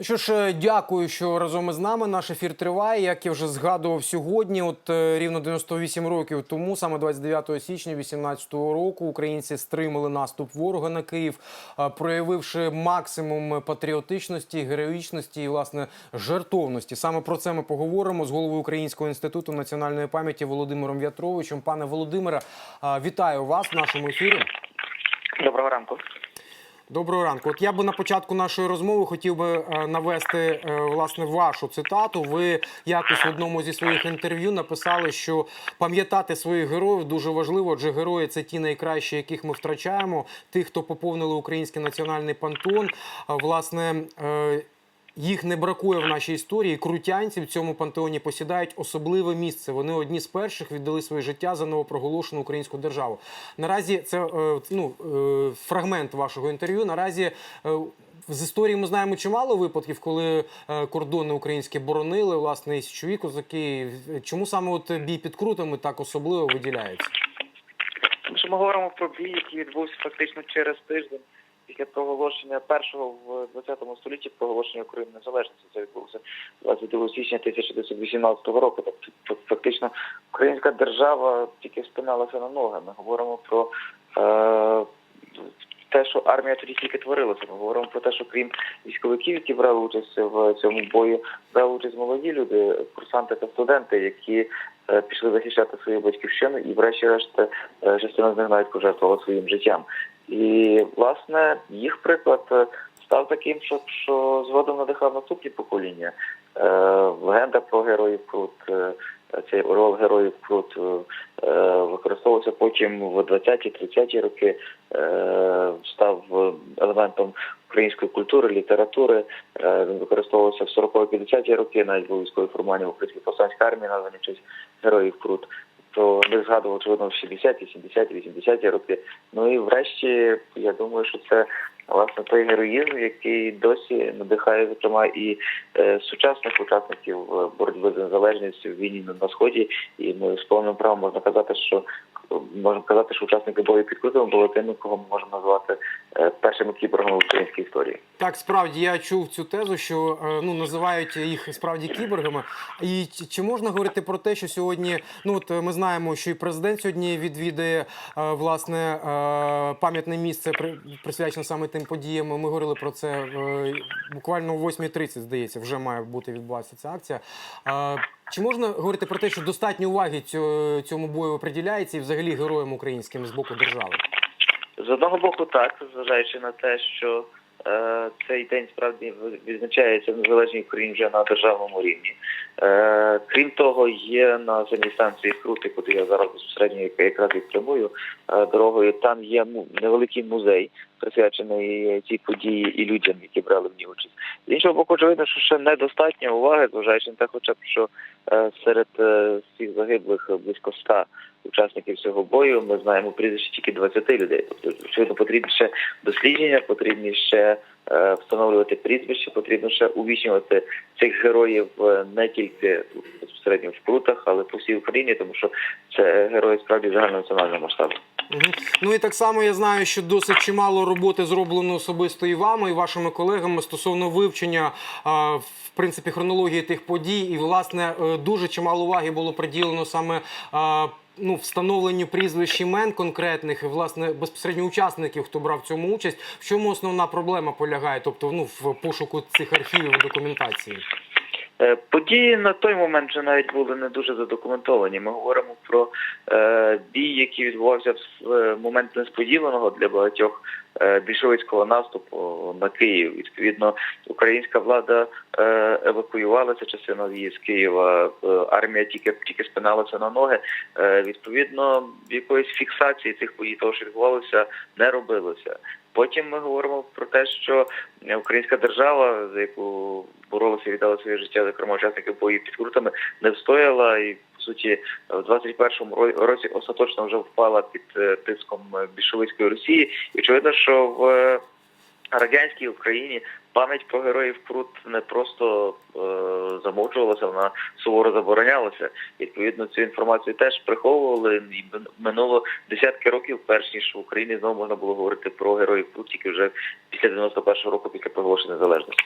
Ну Що ж, е, дякую, що разом із нами наш ефір триває. Як я вже згадував сьогодні, от е, рівно 98 років тому, саме 29 січня 2018 року, українці стримали наступ ворога на Київ, е, проявивши максимум патріотичності, героїчності і власне жертовності. Саме про це ми поговоримо з головою Українського інституту національної пам'яті Володимиром В'ятровичем. Пане Володимире, вітаю вас в нашому ефірі. Доброго ранку. Доброго ранку. От я би на початку нашої розмови хотів би е, навести е, власне вашу цитату. Ви якось в одному зі своїх інтерв'ю написали, що пам'ятати своїх героїв дуже важливо, адже герої це ті найкращі, яких ми втрачаємо. Тих, хто поповнили український національний пантон. Власне. Їх не бракує в нашій історії. Крутянці в цьому пантеоні посідають особливе місце. Вони одні з перших віддали своє життя за новопроголошену українську державу. Наразі це е, ну, е, фрагмент вашого інтерв'ю. Наразі е, з історії ми знаємо чимало випадків, коли кордони українські боронили, власне, і січові козаки. Чому саме от бій під крутами так особливо виділяється? Ми говоримо про бій, який відбувся фактично через тиждень після проголошення першого в 20 столітті проголошення України незалежності. Це відбулося 22 січня 1918 року. Тобто фактично українська держава тільки спиналася на ноги. Ми говоримо про е, те, що армія тоді тільки творилася. Ми говоримо про те, що крім військовиків, які брали участь в цьому бою, брали участь молоді люди, курсанти та студенти, які е, пішли захищати свою батьківщину, і, врешті-решт, е, частина з них навіть пожертвувала своїм життям. І власне їх приклад е, став таким, що, що згодом надихав наступні покоління. Е, легенда про героїв Крут, е, цей орел героїв Крут е, використовувався потім в 20-30-ті роки, е, став елементом української культури, літератури. Е, він використовувався в 40-50-ті роки, навіть було військове формування Українській повстанській армії, названі в честь героїв Крут. То не згадував, очевидно, в 60-ті, 70-ті, 80-ті роки. Ну і врешті, я думаю, що це власне той героїзм, який досі надихає, зокрема, і е, сучасних учасників е, боротьби за незалежність в війні на сході. І ми з повним правом можна казати, що можна казати, що учасники бою під Крутом були тими, кого ми можемо назвати е, першими кіборгами в українській історії. Так, справді я чув цю тезу, що е, ну називають їх справді кіборгами. І чи- можна говорити про те, що сьогодні, ну от е, ми знаємо, що і президент сьогодні відвідає власне пам'ятне місце, при- присвячене саме тим подіям. Ми говорили про це буквально о 8.30, здається, вже має бути відбуватися ця акція. Чи можна говорити про те, що достатньо уваги цьому бою приділяється і взагалі героям українським з боку держави? З одного боку, так, зважаючи на те, що е, цей день справді відзначається незалежній Україні вже на державному рівні. Е, крім того, є на самій станції Крути, куди я зараз безпосередньо якраз і прямую е, дорогою. Там є невеликий музей, присвячений цій події і людям, які брали в ній участь. З іншого боку, очевидно, що ще недостатньо уваги, зважаючи на те, хоча б що е, серед е, всіх загиблих близько ста учасників цього бою. Ми знаємо прізвище тільки 20 людей. Тобто, очевидно, потрібні ще дослідження, потрібні ще е, встановлювати прізвище, потрібно ще увічнювати цих героїв не тільки безпосередньо в Крутах, але по всій Україні, тому що це герої справді загальнонаціонального масштабу. Ну і так само я знаю, що досить чимало роботи зроблено особисто і вами, і вашими колегами стосовно вивчення в принципі хронології тих подій. І власне е, дуже чимало уваги було приділено саме. Ну, встановленню прізвищ імен конкретних, власне, безпосередньо учасників, хто брав в цьому участь. В чому основна проблема полягає? Тобто, ну, в пошуку цих архівів документації. Е, Події на той момент вже навіть були не дуже задокументовані. Ми говоримо про е, бій, який відбувався в момент несподіваного для багатьох е, більшовицького наступу на Київ. Відповідно, українська влада евакуювалася частина її з Києва. армія тільки тільки спиналася на ноги. Відповідно, якоїсь фіксації цих подій, того, що відбувалося, не робилося. Потім ми говоримо про те, що українська держава, за яку боролися і віддали своє життя, зокрема учасники боїв під крутами, не встояла і по суті в 21-му ро- році остаточно вже впала під е, тиском е, більшовицької Росії. І очевидно, що в е, радянській Україні пам'ять про героїв Крут не просто е, замовчувалася, вона суворо заборонялася. Відповідно, цю інформацію теж приховували. І минуло десятки років, перш ніж в Україні знову можна було говорити про героїв Крут, тільки вже після 91-го року, після проголошення незалежності.